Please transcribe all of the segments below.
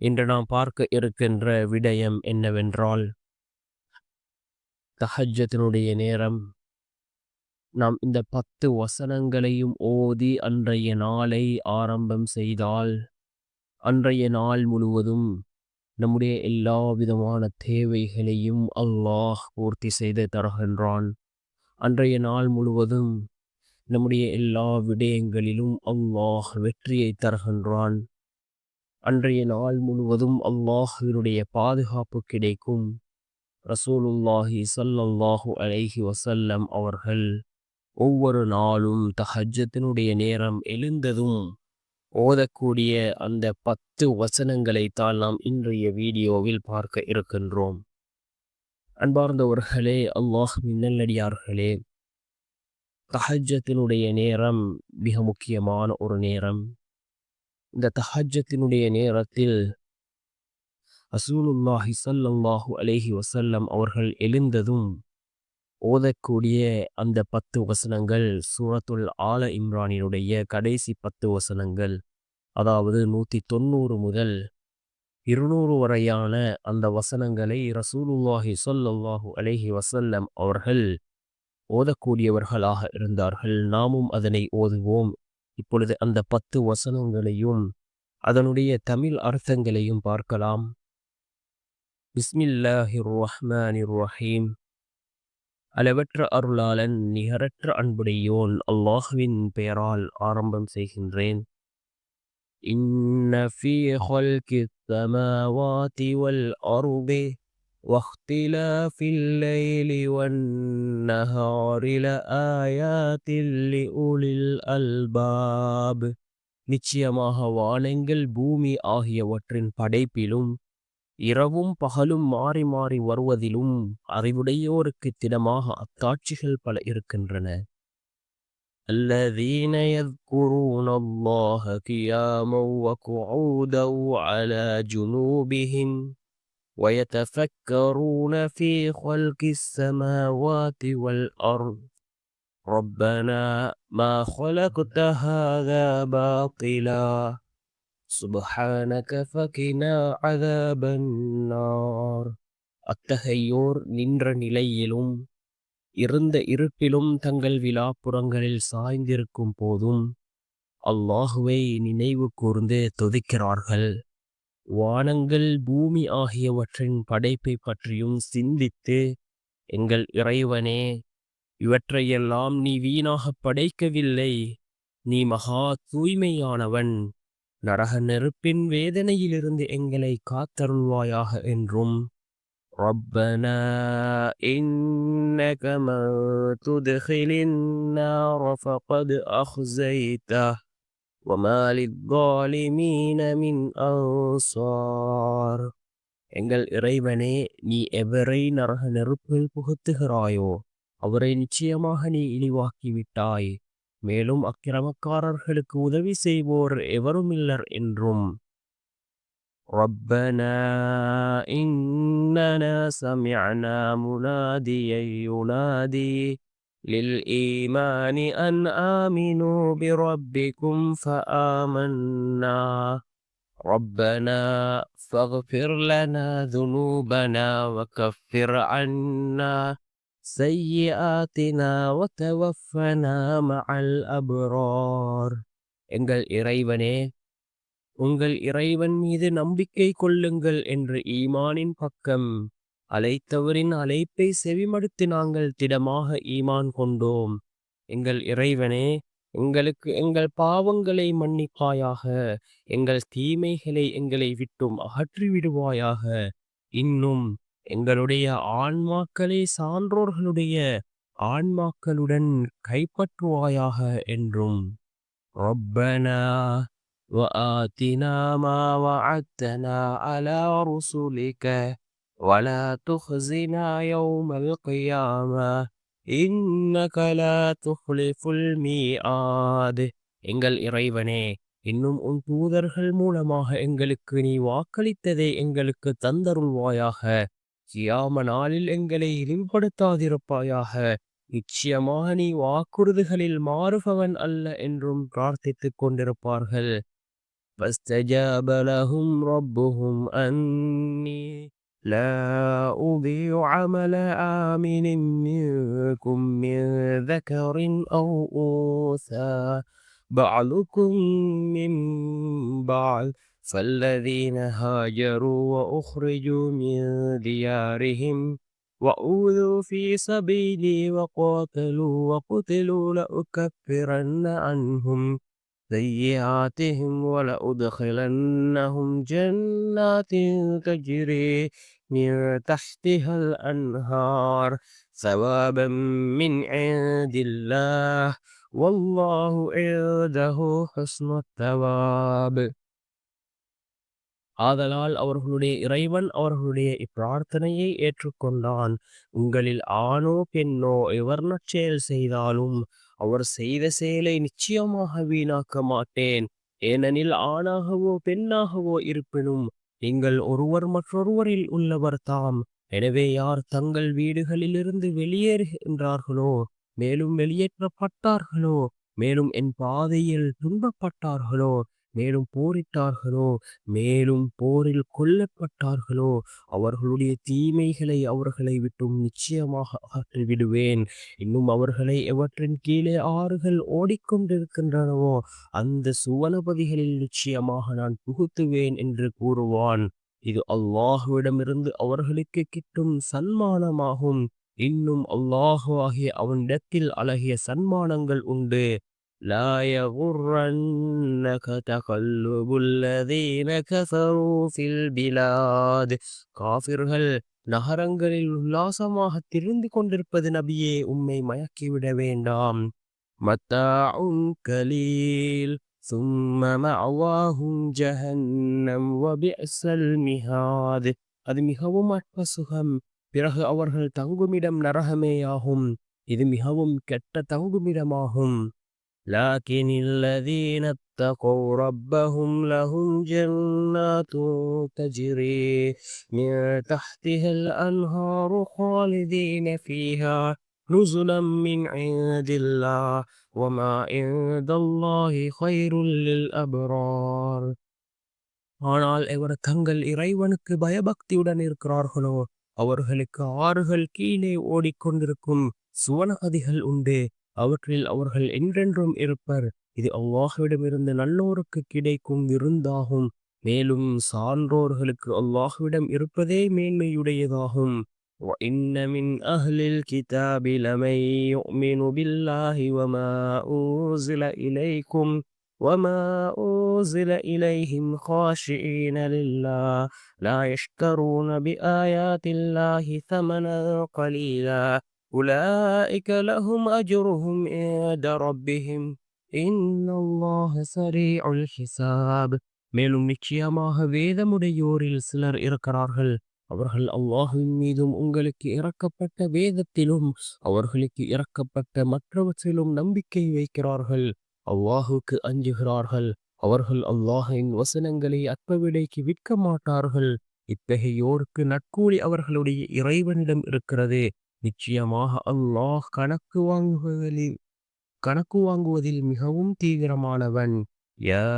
இன்று நாம் பார்க்க இருக்கின்ற விடயம் என்னவென்றால் தஹஜத்தினுடைய நேரம். நாம் இந்த பத்து வசனங்களையும் ஓதி அன்றைய நாளை ஆரம்பம் செய்தால் அன்றைய நாள் முழுவதும் நம்முடைய எல்லா விதமான தேவைகளையும் அல்லாஹ் பூர்த்தி செய்து தருகின்றான். அன்றைய நாள் முழுவதும் நம்முடைய எல்லா விடயங்களிலும் அல்லாஹ் வெற்றியை தருகின்றான். அன்றைய நாள் முழுவதும் அல்லாஹினுடைய பாதுகாப்பு கிடைக்கும். ரசூலுல்லாஹி சல்லல்லாஹு அலைஹி வசல்லம் அவர்கள் ஒவ்வொரு நாளும் தஹஜத்தினுடைய நேரம் எழுந்ததும் ஓதக்கூடிய அந்த பத்து வசனங்களைத்தான் நாம் இன்றைய வீடியோவில் பார்க்க இருக்கின்றோம். அன்பார்ந்தவர்களே அல்லாஹ் மின்னல்லடியார்களே தஹஜத்தினுடைய நேரம் மிக முக்கியமான ஒரு நேரம். இந்த தஹஜத்தினுடைய நேரத்தில் அசூலுல்லாஹி சல்லாஹூ அலேஹி வசல்லம் அவர்கள் எழுந்ததும் ஓதக்கூடிய அந்த பத்து வசனங்கள் சூரத்துல் ஆல இம்ரானினுடைய கடைசி பத்து வசனங்கள் அதாவது நூற்றி தொண்ணூறு முதல் இருநூறு வரையான அந்த வசனங்களை ரசூலுல்லாஹி சொல்லாஹூ அலேஹி வசல்லம் அவர்கள் ஓதக்கூடியவர்களாக இருந்தார்கள். நாமும் அதனை ஓதுவோம். இப்பொழுது அந்த பத்து வசனங்களையும் அதனுடைய தமிழ் அர்த்தங்களையும் பார்க்கலாம். பிஸ்மில்லாஹிர் ரஹ்மானிர் ரஹீம் அளவற்ற அருளாளன் நிகரற்ற அன்புடையோன் அல்லாஹுவின் பெயரால் ஆரம்பம் செய்கின்றேன். இன்ன ஃபீ ஹல்கி السماوات والأرض واختلاف الليل والنهار لآيات لأولي الألباب நிச்சயமாக வானங்கள் பூமி ஆகியவற்றின் படைப்பிலும் இரவும் பகலும் மாறி மாறி வருவதிலும் அறிவுடையோருக்கு திடமாக அத்தாட்சிகள் பல இருக்கின்றன الذين يذكرون الله قياما وقعودا على جنوبهم ويتفكرون في خلق السماوات والأرض ربنا ما خلقت هذا باطلا சுபஹானக ஃபகினா அதாபன்னார் அத்தகையோர் நின்ற நிலையிலும் இருந்த இருப்பிலும் தங்கள் விழாப்புறங்களில் சாய்ந்திருக்கும் போதும் அல்லாஹுவை நினைவு கூர்ந்து துதிக்கிறார்கள் வானங்கள் பூமி ஆகியவற்றின் படைப்பை பற்றியும் சிந்தித்து எங்கள் இறைவனே இவற்றையெல்லாம் நீ வீணாக படைக்கவில்லை நீ மகா தூய்மையானவன் நரக நெருப்பின் வேதனையிலிருந்து எங்களை காத்தருள்வாயாக என்றும் ربنا إنك من تدخل النار فقد أخزيته وما للظالمين من أنصار எங்கள் இறைவனே நீ எவரை நரக நெருப்பில் புகுத்துகிறாயோ அவரை நிச்சயமாக நீ இழிவாக்கி விட்டாய் மேலும் அக்கிரமக்காரர்களுக்கு உதவி செய்வோர் எவருமில்லர் என்றும் ربنا إننا سمعنا مناديا ينادي للإيمان أن آمنوا بربكم فآمنا ربنا فاغفر لنا ذنوبنا وكفر عنا سيئاتنا وتوفنا مع الأبرار எங்கள் இறைவனே உங்கள் இறைவன் மீது நம்பிக்கை கொள்ளுங்கள் என்று ஈமானின் பக்கம் அழைத்தவரின் அழைப்பை செவிமடுத்து நாங்கள் திடமாக ஈமான் கொண்டோம் எங்கள் இறைவனே எங்களுக்கு எங்கள் பாவங்களை மன்னிப்பாயாக எங்கள் தீமைகளை எங்களை விட்டும் அகற்றி விடுவாயாக இன்னும் எங்களுடைய ஆன்மாக்களை சான்றோர்களுடைய ஆன்மாக்களுடன் கைப்பற்றுவாயாக என்றும் ரப்பனா وآتنا ما وعدتنا على رسلك ولا تخزنا يوم القيامة إنك لا تخلف الميعاد எங்கள் இறைவனே இன்னும் உன் தூதர்கள் மூலமாக எங்களுக்கு நீ வாக்களித்ததை எங்களுக்கு தந்தருள்வாயாக கியாம நாளில் எங்களை இழிவுபடுத்தாதிருப்பாயாக நிச்சயமாக நீ வாக்குறுதிகளில் மாறுபவன் அல்ல என்றும் பிரார்த்தித்துக் கொண்டிருப்பார்கள் فاستجاب لهم ربهم أني لا أضيع عمل آمن منكم من ذكر أو أنثى. بعضكم من بعض فالذين هاجروا وأخرجوا من ديارهم وأوذوا في سبيلي وقاتلوا وقتلوا لأكفرن عنهم. سيئاتهم ولأدخلنهم جنات تجري من تحتها الأنهار ثوابا من عند الله والله عنده حسن الثواب ஆதலால் அவர்களுடைய இறைவன் அவர்களுடைய இப்பிரார்த்தனையை ஏற்றுக்கொண்டான் உங்களில் ஆணோ பெண்ணோ எவர் நற்செயல் செய்தாலும் அவர் செய்த செயலை நிச்சயமாக வீணாக்க மாட்டேன். ஏனெனில் ஆணாகவோ பெண்ணாகவோ இருப்பினும் நீங்கள் ஒருவர் மற்றொருவரில் உள்ளவர் தாம். எனவே யார் தங்கள் வீடுகளிலிருந்து வெளியேறுகின்றார்களோ மேலும் வெளியேற்றப்பட்டார்களோ மேலும் என் பாதையில் துன்பப்பட்டார்களோ மேலும் போரிட்டார்களோ? மேலும் போரில் கொல்லப்பட்டார்களோ? அவர்களுடைய தீமைகளை அவர்களை விட்டும் நிச்சயமாக அகற்றி விடுவேன். இன்னும் அவர்களை எவற்றின் கீழே ஆறுகள் ஓடிக்கொண்டிருக்கின்றனவோ அந்த சுவனபதிகளில் நிச்சயமாக நான் புகுத்துவேன் என்று கூறுவான். இது அல்லாஹுவிடமிருந்து அவர்களுக்கு கிட்டும் சன்மானமாகும். இன்னும் அல்லாஹுவாகிய அவனிடத்தில் அழகிய சன்மானங்கள் உண்டு. لا يغرنك تقلب الذين كفروا في البلاد காபிர்கள் நகரங்களில் உல்லாசமாக திரிந்து கொண்டிருப்பது நபியே உம்மை மயக்கிவிட வேண்டாம் மத்தாஉன் கலீல் ثم مأواهم جهنم وبئس المهاد அது மிகவும் அற்ப சுகம் பிறகு அவர்கள் தங்குமிடம் நரகமேயாகும் இது மிகவும் கெட்ட தங்குமிடமாகும் لكن الذين اتقوا ربهم لهم جنات تجري من تحتها الأنهار خالدين فيها نزلا من عند الله وما عند الله خير للأبرار ஆனால் எவர் தங்கள் இறைவனுக்கு பயபக்தியுடன் இருக்கிறார்களோ அவர்களுக்கு ஆறுகள் கீழே ஓடிக்கொண்டிருக்கும் சுவனகதிகள் உண்டு அவற்றில் அவர்கள் என்றென்றும் இருப்பர் இது அல்லாஹ்விடமிருந்து நல்லோருக்கு கிடைக்கும் விருந்தாகும் மேலும் சான்றோர்களுக்கு அல்லாஹ்விடம் இருப்பதே மேன்மையுடையதாகும் وإن من أهل الكتاب لمن يؤمن بالله وما أنزل إليكم وما أنزل إليهم خاشعين لله لا يشترون بآيات الله ثمنا قليلا أولئك لهم أجرهم عند ربهم إن الله سريع الحساب மேலும் நிச்சயமாக வேதமுடையோரில் சிலர் இருக்கிறார்கள் அவர்கள் அல்லாஹுவின் மீதும் உங்களுக்கு இறக்கப்பட்ட வேதத்திலும் அவர்களுக்கு இறக்கப்பட்ட மற்றவற்றிலும் நம்பிக்கை வைக்கிறார்கள் அல்லாஹுக்கு அஞ்சுகிறார்கள் அவர்கள் அல்லாஹின் வசனங்களை அற்ப விலைக்கு விற்க மாட்டார்கள் இத்தகையோருக்கு நட்கூலி அவர்களுடைய இறைவனிடம் இருக்கிறது நிச்சயமாக அல்லாஹ் கணக்கு வாங்குவதில் கணக்கு வாங்குவதில் மிகவும் தீவிரமானவன் يا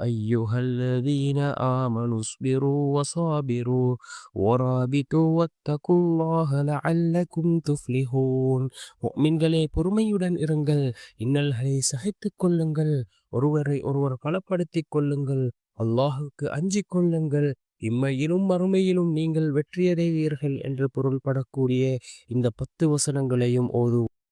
أيها الذين آمنوا اصبروا وصابروا ورابطوا واتقوا الله لعلكم تفلحون முஃமின்களே பொறுமையுடன் இருங்கள் இன்னல்களை சகித்துக் கொள்ளுங்கள் ஒருவரை ஒருவர் பலப்படுத்திக் கொள்ளுங்கள் அல்லாஹுக்கு அஞ்சிக் கொள்ளுங்கள் இம்மையிலும் மறுமையிலும் நீங்கள் வெற்றியடைவீர்கள் என்று பொருள்படக்கூடிய இந்த பத்து வசனங்களையும் ஓது